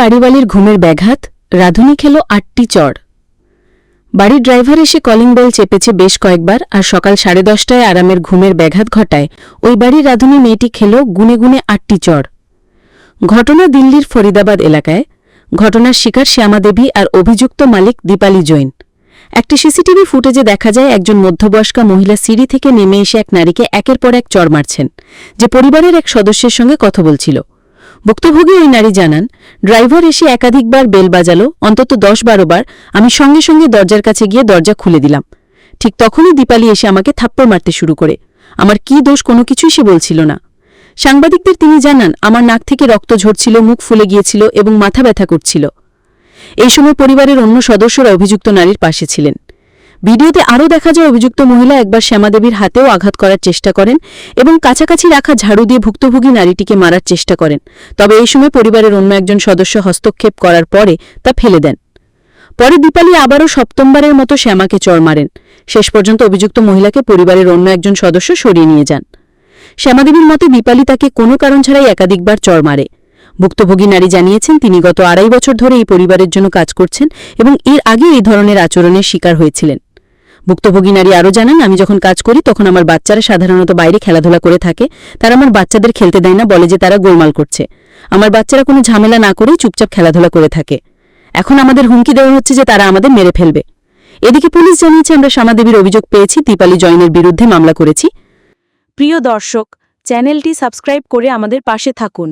বাড়িওয়ালির ঘুমের ব্যাঘাত, রাধুনি খেল আটটি চড় বাড়ির ড্রাইভার এসে কলিং বেল চেপেছে বেশ কয়েকবার আর সকাল সাড়ে দশটায় আরামের ঘুমের ব্যাঘাত ঘটায় ওই বাড়ির রাধুনি মেয়েটি খেল গুনে গুনে আটটি চড় ঘটনা দিল্লির ফরিদাবাদ এলাকায়। ঘটনার শিকার শ্যামাদেবী আর অভিযুক্ত মালিক দীপালি জৈন। একটি সিসিটিভি ফুটেজে দেখা যায় একজন মধ্যবয়স্কা মহিলা সিঁড়ি থেকে নেমে এসে এক নারীকে একের পর এক চড় মারছেন, যে পরিবারের এক সদস্যের সঙ্গে কথা বলছিল। ভুক্তভোগী ওই নারী জানান, ড্রাইভার এসে একাধিকবার বেল বাজালো, অন্তত দশ বারো বার। আমি সঙ্গে সঙ্গে দরজার কাছে গিয়ে দরজা খুলে দিলাম। ঠিক তখনই দীপালি এসে আমাকে থাপ্পড় মারতে শুরু করে। আমার কি দোষ, কোনো কিছুই সে বলছিল না। সাংবাদিকদের তিনি জানান, আমার নাক থেকে রক্ত ঝরছিল, মুখ ফুলে গিয়েছিল এবং মাথা ব্যথা করছিল। এই সময় পরিবারের অন্য সদস্যরা অভিযুক্ত নারীর পাশে ছিলেন। ভিডিওতে আরও দেখা যায় অভিযুক্ত মহিলা একবার শ্যামাদেবীর হাতেও আঘাত করার চেষ্টা করেন এবং কাছাকাছি রাখা ঝাড়ু দিয়ে ভুক্তভোগী নারীটিকে মারার চেষ্টা করেন। তবে এই সময় পরিবারের অন্য একজন সদস্য হস্তক্ষেপ করার পরে তা ফেলে দেন। পরে দীপালি আবারও সপ্তমবারের মতো শ্যামাকে চড় মারেন। শেষ পর্যন্ত অভিযুক্ত মহিলাকে পরিবারের অন্য একজন সদস্য সরিয়ে নিয়ে যান। শ্যামাদেবীর মতে দীপালি তাকে কোনো কারণ ছাড়াই একাধিকবার চড় মারে। ভুক্তভোগী নারী জানিয়েছেন, তিনি গত আড়াই বছর ধরে এই পরিবারের জন্য কাজ করছেন এবং এর আগে এই ধরনের আচরণের শিকার হয়েছিলেন। ভুক্তভোগী নারী আরও জানান, আমি যখন কাজ করি, তখন আমার বাচ্চারা সাধারণত বাইরে খেলাধুলা করে থাকে। তারা আমার বাচ্চাদের খেলতে দেয় না, বলে যে তারা গোলমাল করছে। আমার বাচ্চারা কোনো ঝামেলা না করেই চুপচাপ খেলাধুলা করে থাকে। এখন আমাদের হুমকি দেওয়া হচ্ছে যে তারা আমাদের মেরে ফেলবে। এদিকে পুলিশ জানিয়েছে, আমরা শ্যামাদেবীর অভিযোগ পেয়েছি, দীপালি জৈনের বিরুদ্ধে মামলা করেছি। প্রিয় দর্শক, চ্যানেলটি সাবস্ক্রাইব করে আমাদের পাশে থাকুন।